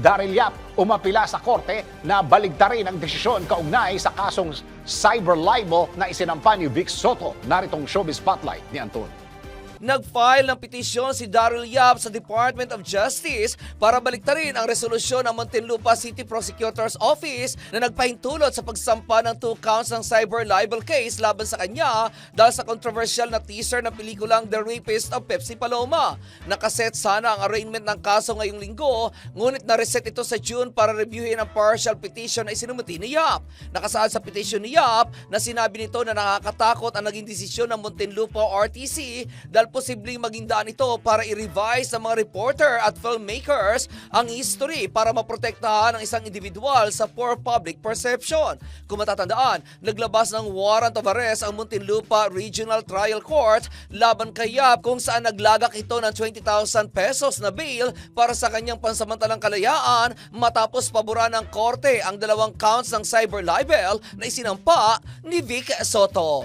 Daryl Yap umapila sa korte na baligtarin ang desisyon kaugnay sa kasong cyber libel na isinampa ni Vic Soto. Naritong showbiz spotlight ni Anton. Nag-file ng petisyon si Daryl Yap sa Department of Justice para baliktarin ang resolusyon ng Muntinlupa City Prosecutor's Office na nagpahintulot sa pagsampa ng two counts ng cyber libel case laban sa kanya dahil sa controversial na teaser ng pelikulang The Rapist of Pepsi Paloma. Nakaset sana ang arraignment ng kaso ngayong linggo, ngunit na-reset ito sa June para reviewin ang partial petition na isinumuti ni Yap. Nakasaad sa petition ni Yap na sinabi nito na nakakatakot ang naging desisyon ng Muntinlupa RTC dahil posibleng maging daan ito para i-revise ng mga reporter at filmmakers ang history para maprotektahan ang isang individual sa poor public perception. Kung matatandaan, naglabas ng warrant of arrest ang Muntinlupa Regional Trial Court laban kay Yap kung saan naglagak ito ng 20,000 pesos na bail para sa kanyang pansamantalang kalayaan matapos paboran ng korte ang dalawang counts ng cyber libel na isinampa ni Vic Soto.